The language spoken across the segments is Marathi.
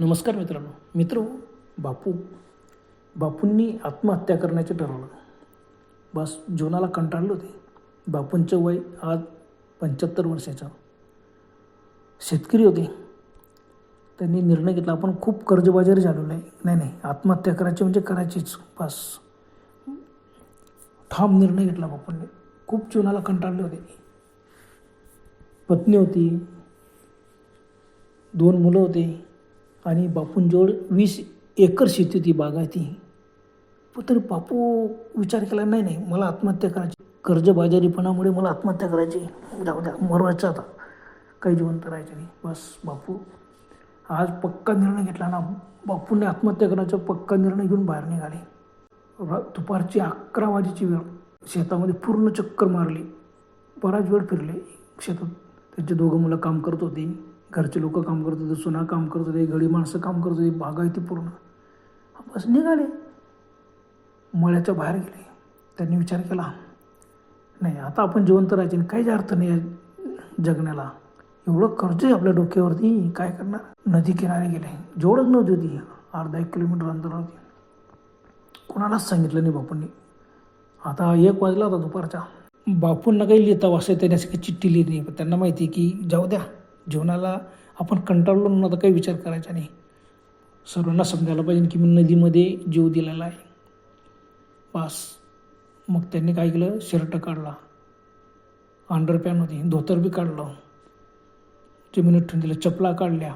नमस्कार मित्रांनो. मित्र हो, बापू. बापूंनी आत्महत्या करण्याचे ठरवलं. बस जीवनाला कंटाळले होते. बापूंचं वय आज पंच्याहत्तर वर्षाचं. शेतकरी होते. त्यांनी निर्णय घेतला. आपण खूप कर्जबाजारी झालेलो आहे. नाही नाही. आत्महत्या करायची म्हणजे करायचीच. बस. ठाम निर्णय घेतला बापूंनी. खूप जीवनाला कंटाळले होते. पत्नी होती. दोन मुलं होते. आणि बापूंजवळ वीस एकर शेती होती बागायती. तर तरी बापू विचार केला नाही नाही मला आत्महत्या करायची. कर्जबाजारीपणामुळे मला आत्महत्या करायची. जाऊ द्या मरवायचं आता. काही जिवंत राहायचं नाही. बस बापू. आज पक्का निर्णय घेतला ना. बापूंनी आत्महत्या करण्याचा पक्का निर्णय घेऊन बाहेर निघाले. दुपारची अकरा वाजेची वेळ. शेतामध्ये पूर्ण चक्कर मारली. बराच वेळ फिरले. शेतात त्यांचे दोघं मुलं काम करत होती. घरचे लोक काम करत होते सुना काम करत होते गडी माणसं काम करत होती बागायती पूर्ण. बस निघाले. मळ्याच्या बाहेर गेले. त्यांनी विचार केला नाही आता आपण जिवंत राहायचे आणि काहीच अर्थ नाही आहे जगण्याला. एवढं कर्ज आहे आपल्या डोक्यावरती काय करणार? नदी किनारे गेले. जेवढंच नदी होती अर्धा एक किलोमीटर अंतरावरती कोणालाच सांगितलं नाही बापूंनी. आता एक वाजला होता दुपारच्या बापूंना काही लिहिता वाचता त्यांनी असं काही चिठ्ठी लिहिली नाही. पण त्यांना माहिती आहे की जाऊ द्या. जीवनाला आपण कंटाळलो म्हणून आता काही विचार करायचा नाही. सर्वांना समजायला पाहिजे की मी नदीमध्ये जीव दिलेला आहे. बस. मग त्यांनी काय केलं? शर्ट काढला. अंडरपॅन होती. धोतर बी काढलं. जमिनीत ठेवून दिलं चपला काढल्या.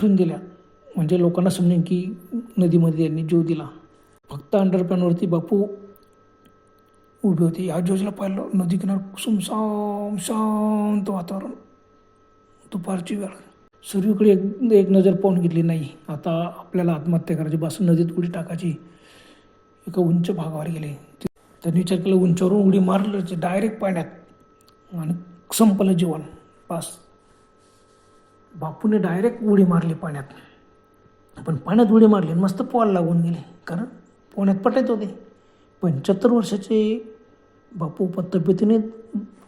ठेवून दिल्या. म्हणजे लोकांना समजेन की नदीमध्ये त्यांनी जीव दिला. फक्त अंडरपॅनवरती बापू उभे होते. जोजला पाहिलं. नदी किनार सुमसाम शांत वातावरण. दुपारची वेळ. सूर्यकडे एक एक नजर पाहून घेतली नाही. आता आपल्याला आत्महत्या करायची बस नदीत उडी टाकायची. एका उंच भागावर गेले. त्यांनी विचार केला उंचावरून उडी मारलं डायरेक्ट पाण्यात आणि संपलं जीवन. बस. बापूने डायरेक्ट उडी मारली पाण्यात. पण पाण्यात उडी मारली आणि मस्त पोहायला लागून गेले. कारण पोहण्यात पटायत होते. पंच्याहत्तर वर्षाचे बापू तब्येतीने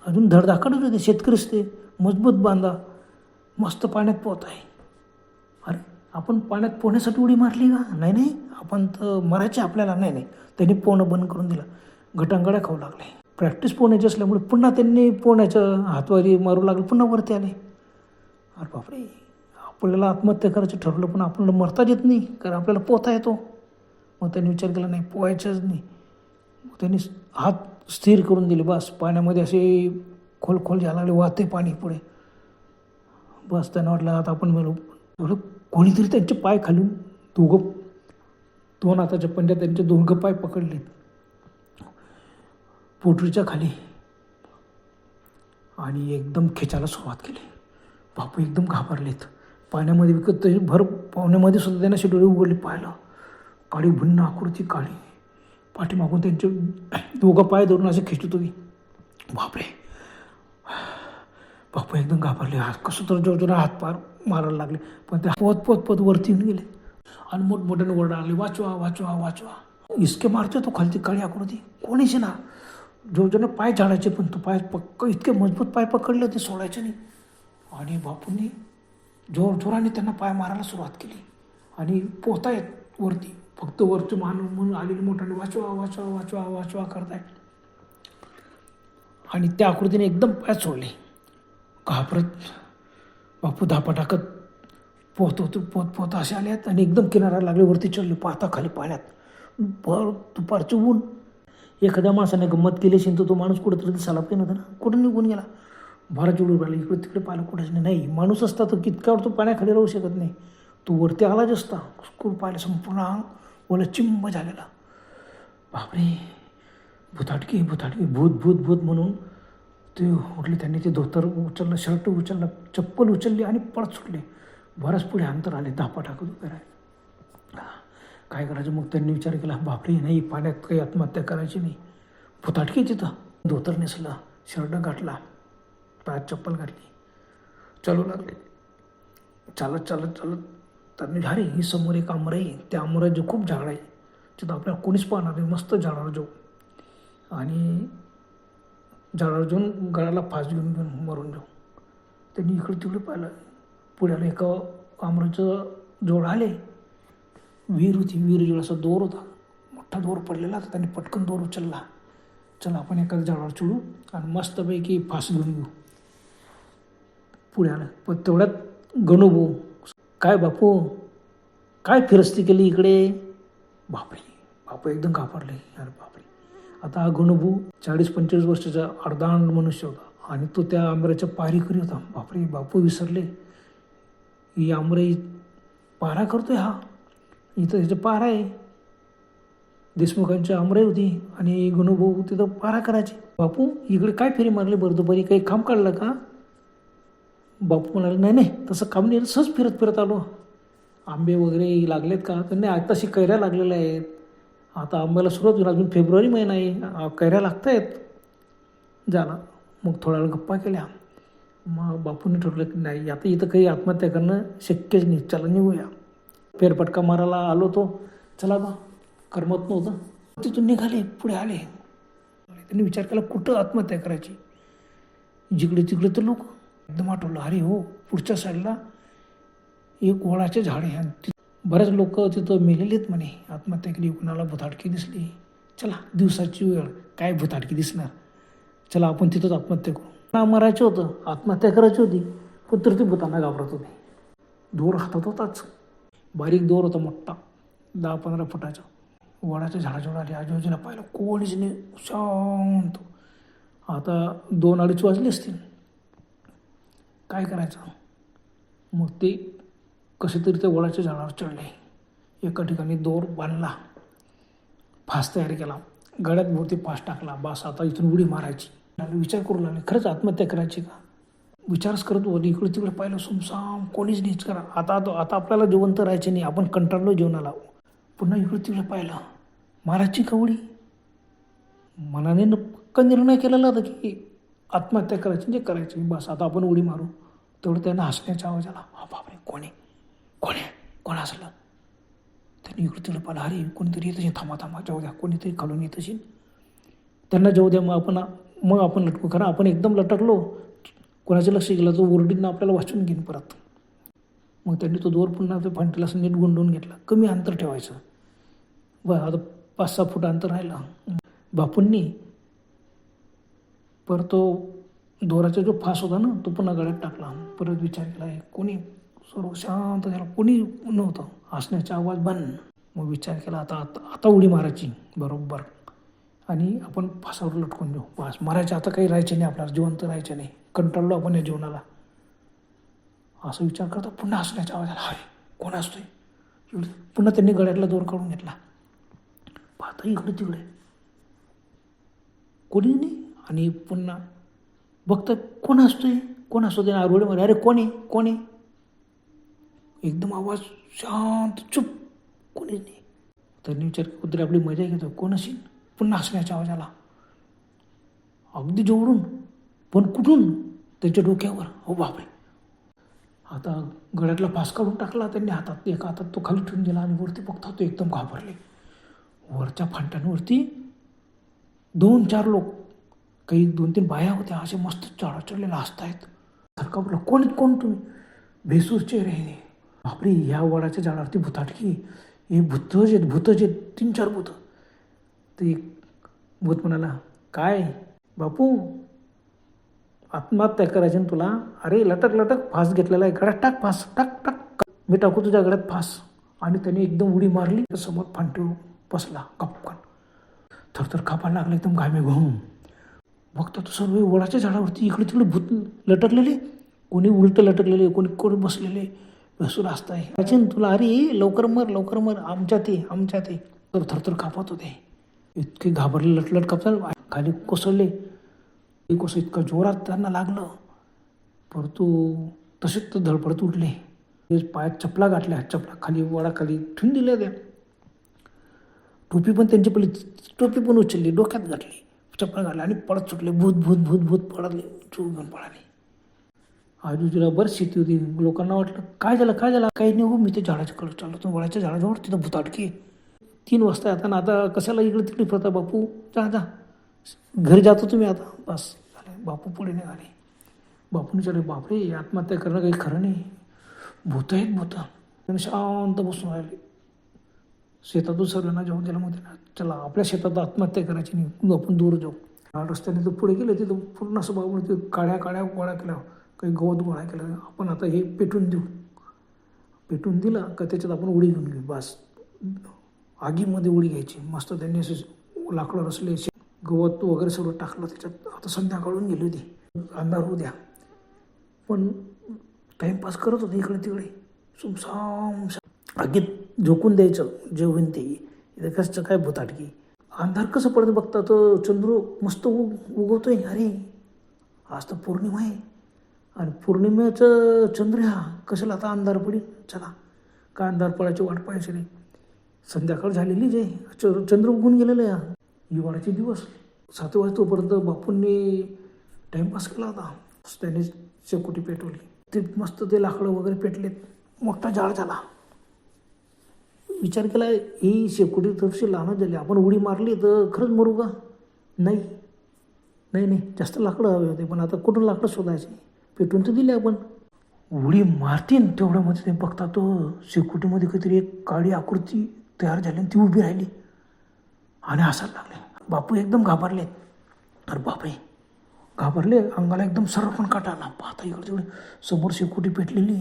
अजून धडधाकडच होते. शेतकरीच ते. मजबूत बांधा. मस्त पाण्यात पोहत आहे. अरे आपण पाण्यात पोहण्यासाठी उडी मारली का? नाही नाही. आपण तर मरायचे आपल्याला नाही नाही. त्यांनी पोहणं बंद करून दिलं. घटांगड्या खाऊ लागले. प्रॅक्टिस पोहण्याची असल्यामुळे पुन्हा त्यांनी पोहण्याचं हातवारी मारू लागले पुन्हा वरती आले. अरे बापरे आपल्याला आत्महत्या करायचं ठरवलं पण आपल्याला मरताच येत नाही कारण आपल्याला पोहता येतो. मग त्यांनी विचार केला नाही पोहायचंच नाही. मग त्यांनी हात स्थिर करून दिले बस. पाण्यामध्ये असे खोल खोल जायला लागले वाहते पाणी पुढे. बस त्यांना वाटलं आता आपण मेलो. एवढं कोणीतरी त्यांचे पाय खालून दोघं दोन हाताच्या पंड्या त्यांचे दोघं पाय पकडले पोटरीच्या खाली. आणि एकदम खेचायला सुरुवात केली. बापू एकदम घाबरलेत. पाण्यामध्ये विकत तरी भर पाण्यामध्ये सुद्धा त्यांना अशी उघडले पाहिलं काळी भिन्न आकृती काळी. पाठीमागून त्यांचे दोघं पाय धरून असे खेचत होती बापरे. बापू एकदम घाबरले. हात कसं तर जोर जोरा हात पार मारायला लागले. पण ते पोत पोत पोत वरती येऊन गेले. आणि मोठमोठ्याने ओरडा लागले वाचवा वाचवा वाचवा. इसके मारतो तो खालती काळी आकृती. कोणीच ना. जोर पाय झाडायचे पण तो पाय पक्क इतके मजबूत पाय पकडले ते सोडायचे नाही. आणि बापूंनी जोरजोराने त्यांना पाय मारायला सुरुवात केली. आणि पोहतायत वरती. फक्त वरचं मानून म्हणून आलेली मोठ्याने वाचवा वाचवा वाचवा वाचवा करतायत. आणि त्या आकृतीने एकदम पाय सोडले. घाबरत बापू धापा टाकत पोहत होतो पोहत पोहत असे आल्यात आणि एकदम किनारा लागले वरती चढले पाहता खाली पाण्यात. भर दुपारचं ऊन एखाद्या माणसाने गंमत केली असेल तर तो माणूस कुठेतरी दिसायला पाहिजे ना कुठं निघून गेला? भाराची उडी राहिला इकडे तिकडे पाहिलं कुठेच नाही. नाही माणूस असता तर कितक्यावर तो पाण्याखाली राहू शकत नाही. तो वरती आलाच असता. कुठं पाहिलं संपूर्ण अंग ओला चिंब झालेला. बापरे. भुताटकी भुताटकी भूत भूत भूत म्हणून ते उठले त्यांनी ते धोतर उचललं शर्ट उचललं चप्पल उचलली आणि पळत सुटले. बरंच पुढे अंतर आले धापा टाकत उभे राहिले. काय करायचं मग? त्यांनी विचार केला बापरे नाही पाण्यात काही आत्महत्या करायची नाही. फुताटकी तिथं. धोतर नेसलं शर्ट गाठला पायात चप्पल घातली चालू लागले. चालत चालत चालत त्यांनी अरे ही समोर एक आमरं आहे. त्या आमरात जो खूप झाड आहे तिथं आपल्याला कोणीच पाहणार नाही. मस्त झाडावर जो आणि झाडावर जाऊन गळाला फास घेऊन घेऊन मरून जाऊ. त्यांनी इकडे तिकडे पाहिलं. पुढे एका आमराचं जोड आले. विहीर होती. विहीर असा दोर होता. मोठा दोर पडलेला होता. त्यांनी पटकन दोर उचलला. चला आपण एखाद्या झाडावर चढू आणि मस्तपैकी फास घेऊन घेऊ पुढे आलं पण तेवढ्यात गणू काय बापू? काय फिरस्ती केली इकडे? बापरे. बापू एकदम घाबरले. अरे बापरे. आता हा गणूभाऊ चाळीस पंचेचाळीस वर्षाचा अर्धांड मनुष्य होता. आणि तो त्या आंब्याच्या पारीकरी होता. बापरे बापू विसरले. ही आंबरे पारा करतोय हा. इथं त्याचं पारा आहे. देशमुखांची आंबरे होती आणि गुणभाऊ तिथं पारा करायचे. बापू इकडे काय फेरी मारली बरं? दुपारी काही काम काढलं का? बापू म्हणाले नाही नाही तसं काम नाही. सहज फिरत फिरत आलो. आंबे वगैरे लागलेत का? तर नाही आताशी कैऱ्या लागलेल्या आहेत. आता आंब्याला सुरुवात होईल. अजून फेब्रुवारी महिना आहे. कैऱ्या लागत आहेत झाला मग थोड्या वेळ गप्पा केल्या. मग बापूने ठरलं की नाही आता इथं काही आत्महत्या करणं शक्यच नाही. चला निघूया. फेरफटका मारायला आलो तो चला बा. करमत नव्हतं. तिथून निघाले पुढे आले. त्यांनी विचार केला कुठं आत्महत्या करायची? जिकडे तिकडे तर लोक. एकदम आठवलं अरे हो पुढच्या साईडला एक वडाचे झाड आहे. आणि बरेच लोक तिथं मेलेलेत म्हणे. आत्महत्या केली कुणाला भुताटकी दिसली. चला दिवसाची वेळ. काय भुताटकी दिसणार? चला आपण तिथंच आत्महत्या करू. ना मरायचं होतं आत्महत्या करायची होती पण तर ती भूतांना घाबरत होती. दोर हातात होताच. बारीक दोर होता मोठा दहा पंधरा फुटाचा. वडाच्या झाडाजवळ आले आजूबाजूला पाहिलं कोणीच नाही शांत. आता दोन अडीच वाजले असतील. काय करायचं? मग ते कसे तरी त्या वडाच्या झाडावर चढले. एका ठिकाणी दोर बांधला. फास तयार केला. गळ्यात भोवती फास टाकला. बास आता इथून उडी मारायची. आणि विचार करू लागले खरंच आत्महत्या करायची का? विचारच करत होती. इकडे तिकडे पाहिलं सुमसाम. कोणीच नाहीच करा आता आता आता आपल्याला जिवंत राहायचे नाही. आपण कंटाळलो जीवनाला. पुन्हा इकडे तिकडे पाहिलं. मारायची का उडी? मनाने न पक्का निर्णय केलेला होता की आत्महत्या करायची म्हणजे करायची. बस आता आपण उडी मारू. तेवढं त्यांना हसण्याचा आवाज आला हा बापरे! कोणी कोण आहे कोण असलं त्यांनी इकडे तिकडे पाहिलं अरे कोणीतरी येत असेल थांबा थांबा जाऊ द्या कोणीतरी खालून येत असेल त्यांना जाऊ द्या मग आपण मग आपण लटकू कारण आपण एकदम लटकलो कोणाचं लक्ष गेलं तो ओरडीनं आपल्याला वाचून घेईन परत मग त्यांनी तो दोर पुन्हा ते फांटीला असं नीट गुंडवून घेतला कमी अंतर ठेवायचं बरं आता पाच सहा फूट अंतर राहिलं बापूंनी परत तो दोराचा जो फास होता ना तो पुन्हा गळ्यात टाकला परत विचार केला कोणी सर्व शांत झाला. कोणी नव्हतं. हसण्याचा आवाज बंद. मग विचार केला आता आता आता उडी मारायची. बरोबर. आणि आपण फासावर लटकून देऊ फास मारायचं आता काही राहायचं नाही. आपल्याला जिवंत राहायचं नाही. कंटाळलो आपण या जीवनाला. असं विचार करता पुन्हा हसण्याचा आवाज आला. कोण असतोय पुन्हा त्यांनी गळ्यातला दोर काढून घेतला. पाहता इकडे तिकडे. कोणी नाही. आणि पुन्हा बघतं कोण असतोय कोण असतो त्याने आरोडीमध्ये अरे कोणी कोणी एकदम आवाज शांत चुप. कोणीच नाही. त्यांनी विचार कुत्रे आपली मजा घेतो. कोण असेल? पुन्हा हसण्याचा आवाज आला अगदी जवळून पण कुठून? त्यांच्या डोक्यावर. हो बापरे. आता गळ्यातला फास काढून टाकला त्यांनी हातात. एका हातात तो खाली ठेवून दिला आणि वरती बघता तो एकदम घाबरले. वरच्या फांट्यांवरती दोन चार लोक. काही दोन तीन बाया होत्या. असे मस्त चढा चढलेला हसतायत. थरकापलं कोण कोण तुम्ही? भेसूरचे रे बापरे ह्या वडाच्या झाडावरती भुताटकी हे भूतच आहेत भूतच आहेत तीन चार भूत. ते एक भूत म्हणाला काय? बापू आत्महत्या करायची ना तुला? अरे लटक लटक फास घेतलेला आहे. गडात टाक फास टाक टाक मी टाकू तुझ्या गडात फास. आणि त्याने एकदम उडी मारली. समोर फांटी बसला कपकन थरथर कापायला लागला एकदम घामे घाऊन बघता तो सर्व वडाच्या झाडावरती इकडे तिकडे भूत लटकलेले? कोणी उलटं लटकलेले कोणी कोणी बसलेले? बसून असताय सचिन तुला अरे लवकर मर लवकर मर. आमच्या ते आमच्या ते. तर थरथर कापत होते. इतके घाबरले लटलट कापतात खाली कोसळले. ते कसं इतका जोरात त्यांना लागलं. परंतु तसेच तर धडपडत उठले. पायात चपला गाठल्या. चपला खाली वडाखाली ठेवून दिल्या त्या. टोपी पण त्यांची पहिली टोपी पण उचलली. डोक्यात घातली. चपला घातल्या आणि पळत सुटले. भूत भूत भूत भूत पळाले. चूक घेऊन पळाले. आजूबाजूला बरीच शेती होती. लोकांना वाटलं काय झालं काय झालं? काही नाही हो मी ते झाडाच्या कडे चाललो तो वडाच्या झाडाजवळ तिथं भुताटकी तीन वाजता आता ना आता कशाला इकडे तिकडे फिरता बापू? जा जा. घरी जातो तुम्ही आता. बस झालं. बापू पुढे निघाले. बापूने विचारले बापरे आत्महत्या करणं काही खरं नाही. भूत आहेत भूत. आणि शांत बसून राहिले. शेतातून सर्वांना जाऊन गेला मग ना चला आपल्या शेतात आत्महत्या करायची नाही. आपण दूर जाऊ. रस्त्याने तर पुढे गेले तिथं पूर्ण असं बाबा ते काळ्या काळ्या गोळा केल्या. काही गवत गोळा केला आपण आता हे पेटून देऊ. पेटून दिला का त्याच्यात आपण उडी घेऊन घेऊ. बस. आगीमध्ये उडी घ्यायची. मस्त त्यांनी असे लाकडं रचले गवत वगैरे सगळं टाकलं त्याच्यात आता संध्याकाळून गेली होती. अंधार होऊ द्या. पण टाईमपास करत होते इकडे तिकडे. सुमसाम आगीत झोकून द्यायचं जे होईन ते. कसं काय भूताटकी. अंधार कसं पडतं बघता तर चंद्र मस्त उग उगवतोय. अरे आज तर पौर्णिमा आहे. आणि पौर्णिमेचं चंद्र हा कशाला आता अंधार पडी चला काय अंधार पडायची वाट पाहायची नाही. संध्याकाळ झालेली जे च- चंद्र उगून गेलेलं आहे हिवाळ्याचे दिवस सात वाजतोपर्यंत बापूंनी टाईमपास केला होता. त्याने शेकोटी पेटवली. ते मस्त ते लाकडं वगैरे पेटलेत. मोठा जाळ झाला. विचार केला ही शेकोटी थोडीशी लहानच झाली. आपण उडी मारली तर खरंच मरू का? नाही. नाही नाही. जास्त लाकडं हवे होते. पण आता कुठून लाकडं शोधायचे? पेटून तर दिले आपण. उडी मारतीन तेवढ्यामध्ये म्हणजे ते बघता तो शेकोटीमध्ये काहीतरी एक काळी आकृती तयार झाली आणि ती उभी राहिली. आणि हसायला लागले. बापू एकदम घाबरले तर बापरे. घाबरले. अंगाला एकदम सरपण काटा आला. पाहता इकडे तिकडे. समोर शेकोटी पेटलेली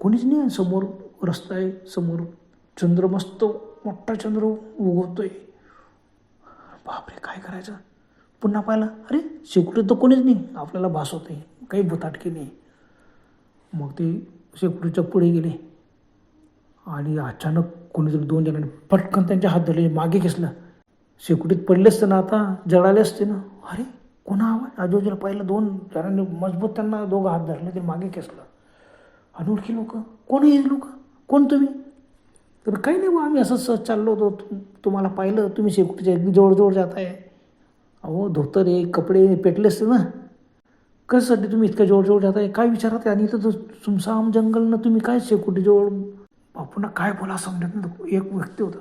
कोणीच नाही समोर रस्ता आहे. समोर चंद्र मस्त मोठा चंद्र उगवतोय. बापरे काय करायचं? पुन्हा पाहिलं अरे शेकोटी तर कोणीच नाही. आपल्याला भास होते काही भुताटकी नाही. मग ते शेकोटीच्या पुढे गेले. आणि अचानक कोणीतरी दोन जणांनी पटकन त्यांच्या हात धरले मागे घेसलं शेकोटीत पडले असते ना आता जळाले असते ना. अरे कोणा आवाज? आजूबाजूला पाहिलं दोन जणांनी मजबूत त्यांना दोघं हात धरले ते मागे खेचलं. अनोळखी लोक. कोण आहे हे लोक? कोण तुम्ही? तर काही नाही बा आम्ही असंच सहज चाललो होतो. तुम्हाला पाहिलं तुम्ही शेकोटीच्या अगदी जवळजवळ जात आहे अहो धोतर आहे कपडे पेटले असते ना. कशासाठी तुम्ही इतक्या जवळजवळ जात आहे काय विचारत आहे आणि इथं तर सुमसाम जंगलनं तुम्ही काय शेकोटीजवळ बापूंना काय बोला समजत नाही एक व्यक्ती होता.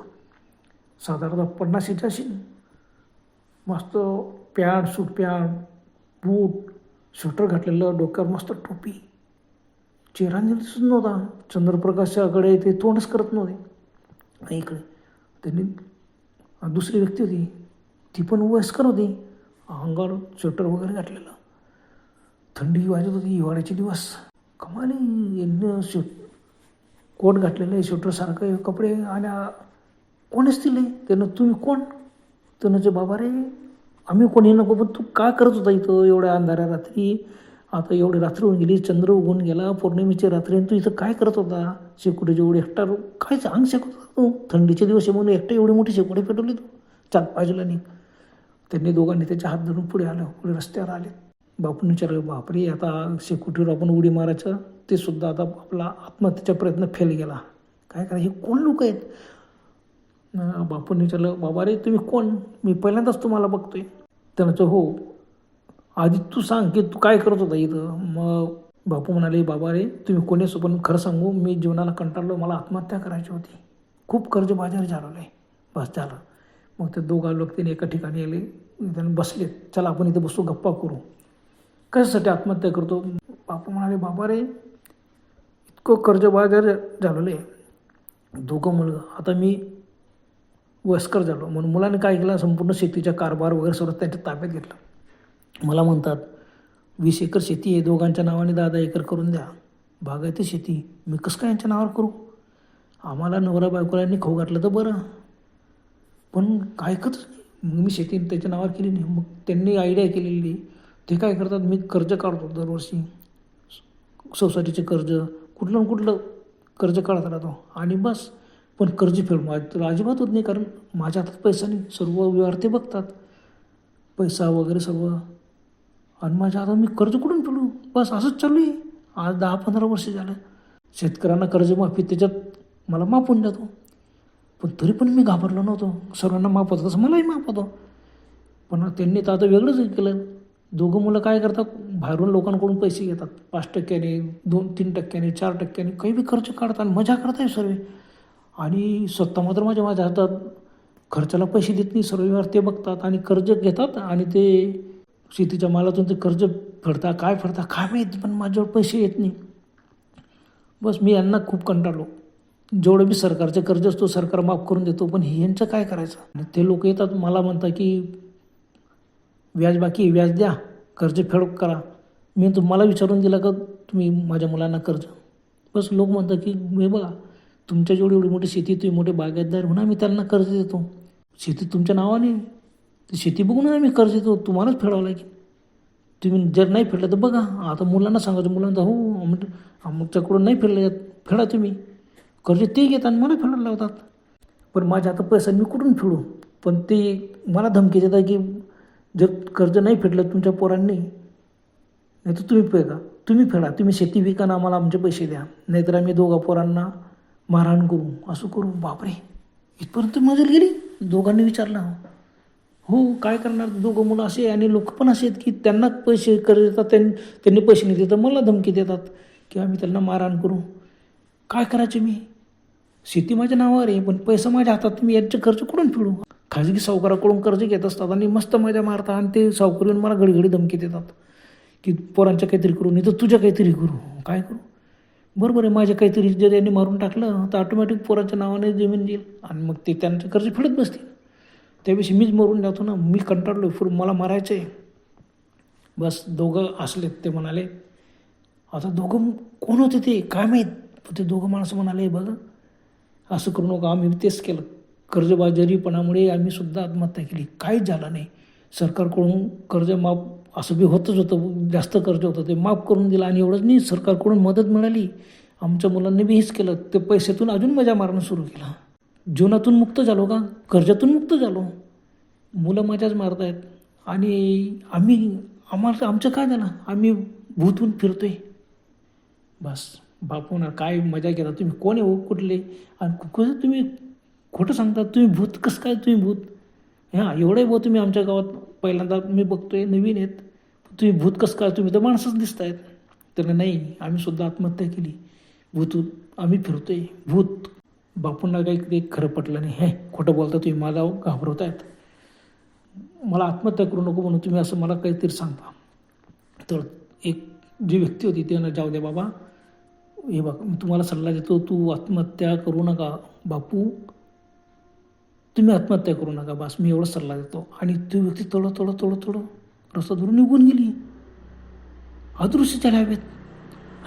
साधारणतः पन्नाशीच्या असेल मस्त pant suit pant boot sweater घातलेलं डोक्यावर मस्त टोपी. चेहरा दिसत नव्हता. चंद्रप्रकाशाकडे ते तोंडच करत नव्हते. इकडे त्यांनी दुसरी व्यक्ती होती. ती पण वयस्कर होती. अंगावर स्वेटर वगैरे घातलेलं. थंडी वाजत होती हिवाळ्याचे दिवस. कमाली यांनी स्वे कोट घातलेलं आहे स्वेटरसारखं कपडे आणि आ- कोण असतील त्यानं तुम्ही कोण? त्यानं जे बाबा रे आम्ही कोणी नको पण तू काय करत होता इथं? एवढ्या अंधाऱ्या रात्री. आता एवढी रात्र होऊन गेली चंद्र उगून गेला पौर्णिमेची रात्री. आणि तू इथं काय करत होता? शेकोटीची जेवढे एकटा काय अंग शेकत होता तू. थंडीचे दिवस आहे म्हणून एकटा एवढी मोठी शेकोटी पेटवली तू. चार बाजूला नाही त्यांनी दोघांनी त्याच्या हात धरून पुढे आलं पुढे रस्त्यावर आले. बापून विचारलं बापरे आता शेकोटीवर आपण उडी मारायचं ते सुद्धा आता आपला आत्महत्येचा प्रयत्न फेल गेला. काय करा हे कोण लोक आहेत? बापून विचारलं बाबा रे तुम्ही कोण? मी पहिल्यांदाच तुम्हाला बघतोय. त्यांचं हो आधी तू सांग की तू काय करत होता इथं? मग बापू म्हणाले बाबा रे तुम्ही कोणी असो पण खरं सांगू मी जीवनाला कंटाळलो मला आत्महत्या करायची होती. खूप कर्जबाजारी झालेलं आहे. बस झालं. मग ते दोघा लोक त्यांनी एका ठिकाणी आले. त्याने बसले. चला आपण इथं बसू गप्पा करू. कशासाठी आत्महत्या करतो? बापू म्हणाले बाबा रे इतकं कर्जबाजार झालेलं आहे दोघं मुलगा आता मी वयस्कर झालो. म्हणून मुलाने काय केलं? संपूर्ण शेतीचा कारभार वगैरे सर्व त्यांच्या ताब्यात घेतलं. मला म्हणतात वीस एकर शेती आहे दोघांच्या नावाने दहा दहा एकर करून द्या. बागायती शेती. मी कसं काय यांच्या नावावर करू? आम्हाला नवरा बायकोला खाऊ घातलं तर बरं. पण काय कर मग मी शेती त्याच्या नावावर केली नाही. मग त्यांनी आयडिया केलेली. ते काय करतात? मी कर्ज काढतो दरवर्षी. सोसायटीचे कर्ज. कुठलं ना कुठलं कर्ज काढत राहतो आणि बस. पण कर्ज फेड माझं तर अजिबात होत नाही. कारण माझ्या हातात पैसा नाही. सर्व व्यवहार ते बघतात. पैसा वगैरे सर्व. आणि माझ्या हातात मी कर्ज कुठून फेडू? बस असंच चालू आहे. आज दहा पंधरा वर्ष झालं. शेतकऱ्यांना कर्जमाफी त्याच्यात मला मापून जातो. पण तरी पण मी घाबरलो नव्हतो. सर्वांना माफ होतं. तसं मलाही माफ होतं. पण त्यांनी तर आता वेगळंच केलं. दोघं मुलं काय करतात? बाहेरून लोकांकडून पैसे घेतात. पाच टक्क्याने दोन तीन टक्क्याने चार टक्क्याने काही बी खर्च काढतात. मजा करताय सर्व. आणि स्वतः मात्र माझ्या माझ्या हातात खर्चाला पैसे देत नाही. सर्व व्यवहार ते बघतात आणि कर्ज घेतात आणि ते शेतीच्या मालातून ते कर्ज फेडता काय फेडता काय माहीत पण माझ्यावर पैसे येत नाही. बस मी यांना खूप कंटाळलो. जेवढं मी सरकारचे कर्ज असतो सरकार माफ करून देतो पण हे यांचं काय करायचं? आणि ते लोक येतात मला म्हणतात की व्याज बाकी व्याज द्या कर्ज फेड करा. मी तुम्हाला विचारून दिलं का तुम्ही माझ्या मुलांना कर्ज बस लोक म्हणतात की मी बघा तुमच्या जेवढी एवढी मोठी शेती तुम्ही मोठे बागायतदार म्हणा मी त्यांना कर्ज देतो. शेती तुमच्या नावाने ती शेती बघून आम्ही कर्ज देतो तुम्हालाच फेडावं लागेल. तुम्ही जर नाही फेडलं तर बघा आता मुलांना सांगायचं मुलांना हो अमुक अमुकच्याकडून नाही फेडलं जात फेडा तुम्ही. कर्ज ते घेतात आणि मला फेडायला लावतात. पण माझ्या आता पैसा मी कुठून फेडू? पण ते मला धमकी देतात की जर कर्ज नाही फेडलं तुमच्या पोरांनी नाही तर तुम्ही फेका तुम्ही फेडा. तुम्ही शेती विकाना आम्हाला आमचे पैसे द्या. नाहीतर आम्ही दोघा पोरांना मारहाण करू. असं करू. बापरे. इथपर्यंत मजल गेली. दोघांनी विचारलं. हो काय करणार? दोघं मुलं असे आणि लोक पण असे आहेत की त्यांना पैसे कर्ज देतात त्यां त्यांनी पैसे नाही देतात मला धमकी देतात की आम्ही त्यांना मारहाण करू. काय करायचे मी? शेती माझ्या नावावर आहे पण पैसा माझ्या हातात मी यांचे खर्च कुठून फिडू? खाजगी सावकाराकडून कर्ज घेत असतात आणि मस्त मजा मारतात आणि ते सावकार येऊन मला घडीघडी धमकी देतात की पोरांच्या काहीतरी करू नाही तर तुझ्या काहीतरी करू. काय करू? बरोबर आहे माझ्या काहीतरी जर यांनी मारून टाकलं तर ऑटोमॅटिक पोरांच्या नावाने जमीन देईल आणि मग ते त्यांचे कर्ज फेडत बसतील. त्याविषयी मीच मरून जातो ना मी कंटाळलो फुड मला मारायचं आहे बस दोघं असलेत ते म्हणाले आता दोघं कोण होते ते? काय माहीत? ते दोघं माणसं म्हणाले बघा असं करू नका. आम्ही तेच केलं. कर्जबाजारीपणामुळे आम्ही सुद्धा आत्महत्या केली. काहीच झालं नाही. सरकारकडून कर्ज माफ असं बी होतच होतं. जास्त कर्ज होतं. ते माफ करून दिलं आणि एवढंच नाही सरकारकडून मदत मिळाली. आमच्या मुलांनी बी हेच केलं. ते पैशातून अजून मजा मारणं सुरू केलं. जीवनातून मुक्त झालो का? कर्जातून मुक्त झालो. मुलं मजाच मारतायत. आणि आम्ही आम्हाला आमचं काय झालं? आम्ही भूतून फिरतोय. बस. बापू ना काय मजा घेता? तुम्ही कोण आहे हो कुठले? आणि कसं तुम्ही खोटं सांगता? तुम्ही भूत कसं काय तुम्ही भूत? हां एवढे भाऊ तुम्ही आमच्या गावात. पहिल्यांदा मी बघतोय नवीन आहेत. तुम्ही भूत कसं काय? तुम्ही तर माणसंच दिसत आहेत तर नाही आम्ही सुद्धा आत्महत्या केली. भूत आम्ही फिरतोय. भूत. बापूंना काही ते खरं पटलं नाही. हे खोटं बोलता तुम्ही. मला घाबरवत आहेत मला आत्महत्या करू नको म्हणून तुम्ही असं मला काहीतरी सांगता. तर एक जी व्यक्ती होती त्यानं जाऊ द्या बाबा. हे बघ मी तुम्हाला सल्ला देतो तू आत्महत्या करू नका बापू. तुम्ही आत्महत्या करू नका बस मी एवढा सल्ला देतो. आणि ती व्यक्ती थोडं थोडं थोडं थोडं रस्ता धरून निघून गेली. अदृश्य त्याला हवेत.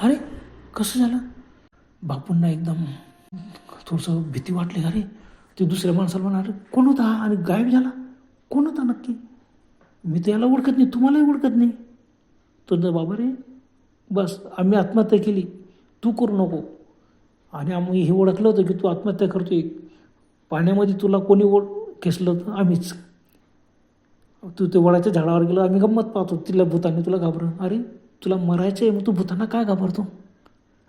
अरे कसं झालं? बापूंना एकदम थोडंसं भीती वाटली. अरे ते दुसऱ्या माणसाला म्हणा अरे कोण होता हा? आणि गायब झाला? कोण होता नक्की? मी तर याला ओळखत नाही तुम्हालाही ओळखत नाही. तो बाबा रे बस आम्ही आत्महत्या केली. तू करू नको. आणि आम्ही हे ओळखलं होतं की तू आत्महत्या करतो आहे पाण्यामध्ये तुला कोणी ओळ खेचलं होतं? आम्हीच. तू ते वडाच्या झाडावर गेलो आम्ही गंमत पाहतो. तिला भूताने तुला घाबर अरे तुला मरायचं आहे मग तू भूतांना काय घाबरतो?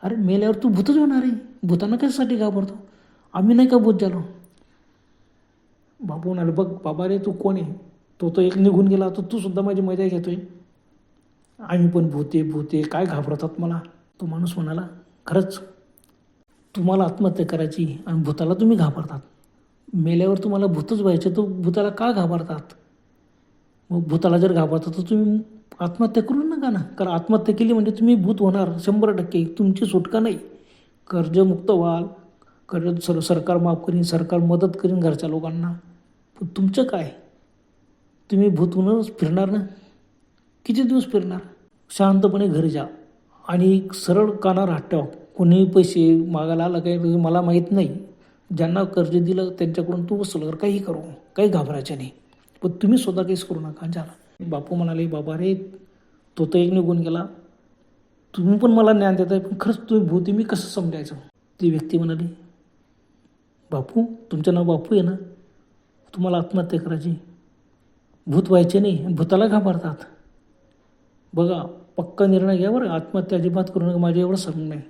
अरे मेल्यावर तू भूतच होणार आहे. भूतांना कशासाठी घाबरतो? आम्ही नाही का भूत झालो? बाबू म्हणाले बघ बाबा रे तू कोण आहे? तो तो एक निघून गेला तर तू सुद्धा माझी मजा घेतोय. आम्ही पण भूते भूते काय घाबरतात मला? तो माणूस म्हणाला खरंच तुम्हाला आत्महत्या करायची आणि भूताला तुम्ही घाबरतात. मेल्यावर तुम्हाला भूतच व्हायचं तर भूताला का घाबरतात? मग भूताला जर घाबरतात तर तुम्ही आत्महत्या करू नका ना. कारण आत्महत्या केली म्हणजे तुम्ही भूत होणार शंभर टक्के. तुमची सुटका नाही. कर्जमुक्त व्हाल. कर्ज सर सरकार माफ करीन सरकार मदत करीन घरच्या लोकांना. पण तुमचं काय? तुम्ही भूत होऊनच फिरणार ना? किती दिवस फिरणार? शांतपणे घरी जा. आणि सरळ काना हात ठेवा कोणीही पैसे मागायला आलं काही मला माहीत नाही. ज्यांना कर्ज दिलं त्यांच्याकडून तू वसूल कर काही करू काही घाबरायचं नाही. पण तुम्ही स्वतः काहीच करू नका झाला. बापू म्हणाले बाबा रे तो तर एक निघून गेला. तुम्ही पण मला ज्ञान देताय पण खरंच तुम्ही भूती मी कसं समजायचं? ती व्यक्ती म्हणाली बापू तुमचं नाव बापू आहे ना? तुम्हाला आत्महत्या करायची. भूत व्हायचे नाही भूताला घाबरतात. बघा पक्का निर्णय घ्या बरं. आत्महत्या अजिबात करू नका. माझ्या एवढं सांगणं नाही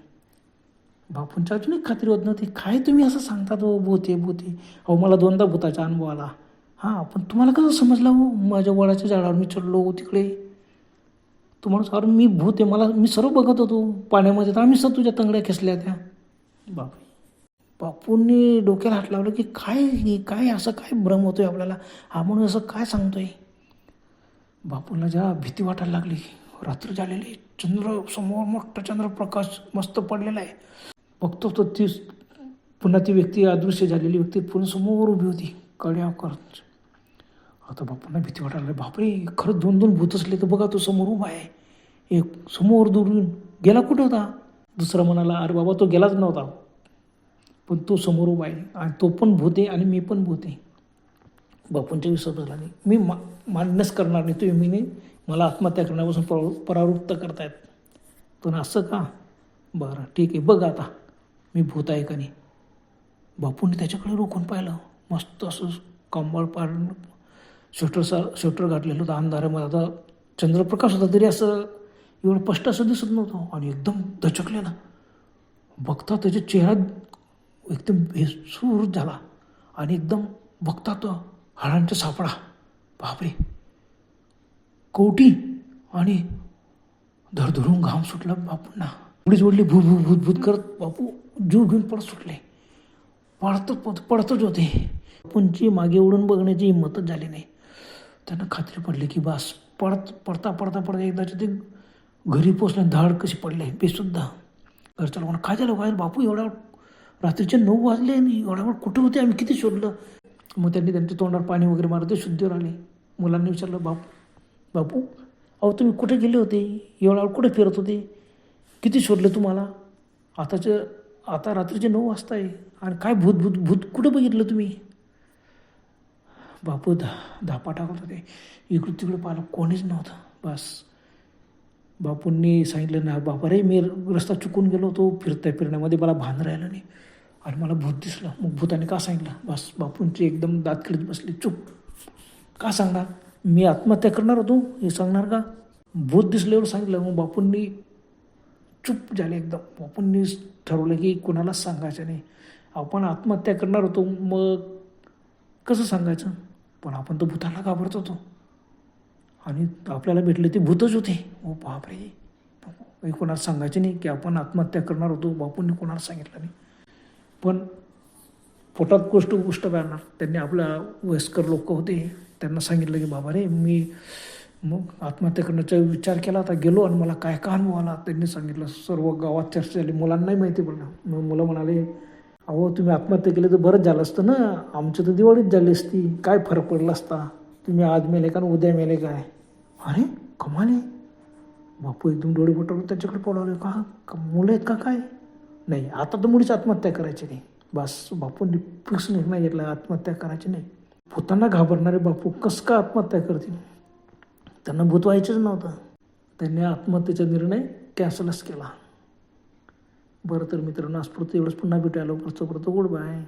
बापूंच्या अजूनही खात्री होत नव्हती. काय तुम्ही असं सांगतात? हो भूते भूते अहो मला दोनदा भूताचा अनुभव आला. हां पण तुम्हाला कसं समजलं? हो माझ्या वडाच्या झाडावर मी चढलो हो, तिकडे. तुम्हाला सर मी भूत आहे. मला मी सर्व बघत होतो. पाण्यामध्ये तर आम्ही सर तुझ्या तंगड्या खेचल्या त्या. बापरे. बापूंनी डोक्याला हात लावलं की काय हे काय असं काय भ्रम होतोय आपल्याला? हा म्हणून असं काय सांगतोय? बापूला ज्या भीती वाटायला लागली. रात्र झालेली चंद्र समोर मोठा चंद्रप्रकाश मस्त पडलेला आहे. बघतो तो ती पुन्हा ती व्यक्ती अदृश्य झालेली व्यक्ती पुन्हा समोर उभी होती. कड्या करत आता बापांना भीती वाटायला बापरे खरंच दोन दोन भूत असले तर बघा तो समोर उभा आहे. एक समोर दुरून गेला कुठं होता? दुसरा म्हणाला अरे बाबा तो गेलाच नव्हता. पण तो समोर उभा आहे. आणि तो पण भूत आहे आणि मी पण भूत आहे. बापूंच्या विश्वास झाला नाही मी मा मान्यच करणार नाही. तुम्ही मी नाही मला आत्महत्या करण्यापासून पर परावृत्त करतायत. पण असं का? बरं ठीक आहे बघ आता. मी भूत आहे का नाही? बापूंनी त्याच्याकडे रोखून पाहिलं. मस्त असं कंबळ पार स्वेटर सा स्वेटर घातलेलं होतं अंधारामध्ये आता चंद्रप्रकाश होता तरी असं एवढं स्पष्ट असं दिसत नव्हतं. आणि एकदम दचकलेला बघता त्याच्या चेहरा एकदम भेसूर झाला. आणि एकदम बघता तो हाडांचा सापळा बापरे. कोटी आणि धडधडून घाम सुटला बापूंना. पुढेच ओढली भू भू भूत भूत करत बापू जीव घेऊन पडत सुटले. पडतच पडतच होते. बापूंची मागे उडून बघण्याची हिंमतच झाली नाही. त्यांना खात्री पडली की बास पडत पडता पडता पडता एकदाचे ते घरी पोचले धाड कशी पडले बेसुद्धा. घरच्या लोकांना काय झालं बाहेर बापू एवढ्या रात्रीचे नऊ वाजले आणि एवढ्या वेळ कुठे होते? आम्ही किती शोधलं? मग त्यांनी त्यांच्या तोंडावर पाणी वगैरे मारत ते शुद्धीवर आले. मुलांनी विचारलं बाप बापू अहो तुम्ही कुठे गेले होते? एवढा कुठे फिरत होते? किती शोधलं तुम्हाला? आताचं आता रात्रीचे नऊ वाजता आहे. आणि काय भूत भूत भूत कुठं बघितलं तुम्ही? बापू धा धापा टाकत होते. इकडं तिकडं पाहिलं कोणीच नव्हतं. बस. बापूंनी सांगितलं ना बापा रे मी रस्ता चुकून गेलो होतो. फिरता फिरण्यामध्ये मला भान राहिलं नाही. आणि मला भूत दिसलं. मग भूताने का सांगितलं? बस बापूंची एकदम दात खिळत बसली. चुप. का सांगणार? मी आत्महत्या करणार होतो हे सांगणार का? भूत दिसल्यावर सांगितलं मग बापूंनी चुप झाले एकदम. बापूंनी ठरवलं की कुणालाच सांगायचं नाही. आपण आत्महत्या करणार होतो मग कसं सांगायचं? पण आपण तो भूताला घाबरत होतो. आणि आपल्याला भेटले ते भूतच होते. ओ बापरे. काही कोणाला सांगायचे नाही की आपण आत्महत्या करणार होतो बापूंनी कोणाला सांगितलं नाही. पण पोटात गोष्ट गोष्ट करणार त्यांनी आपल्या वयस्कर लोक होते. त्यांना सांगितलं की बाबा रे मी मग आत्महत्या करण्याचा विचार केला आता गेलो आणि मला काय का अनुभव आला? त्यांनी सांगितलं सर्व गावात चर्चा झाली मुलांनाही माहिती पडलं. मग मुलं म्हणाले अहो तुम्ही आत्महत्या केली तर बरंच झालं असतं ना. आमची तर दिवाळीच झाली असती. काय फरक पडला असता? तुम्ही आज मेले का उद्या मेले काय? अरे कमाले बापू एकदम डोळे बोटावर त्याच्याकडे पडवले का? का मुलं आहेत का काय? नाही आता तर मुळीच आत्महत्या करायची नाही. बस बापूंनी फिक्स निर्णय घेतला आत्महत्या करायची नाही. भूतांना घाबरणारे बापू कसं का आत्महत्या करतील? त्यांना भूत व्हायचंच नव्हतं. त्यांनी आत्महत्येचा निर्णय कॅन्सलच केला. बरं तर मित्रांनो आज एवढंच. पुन्हा भेटायला लवकरच. परत गुड बाय.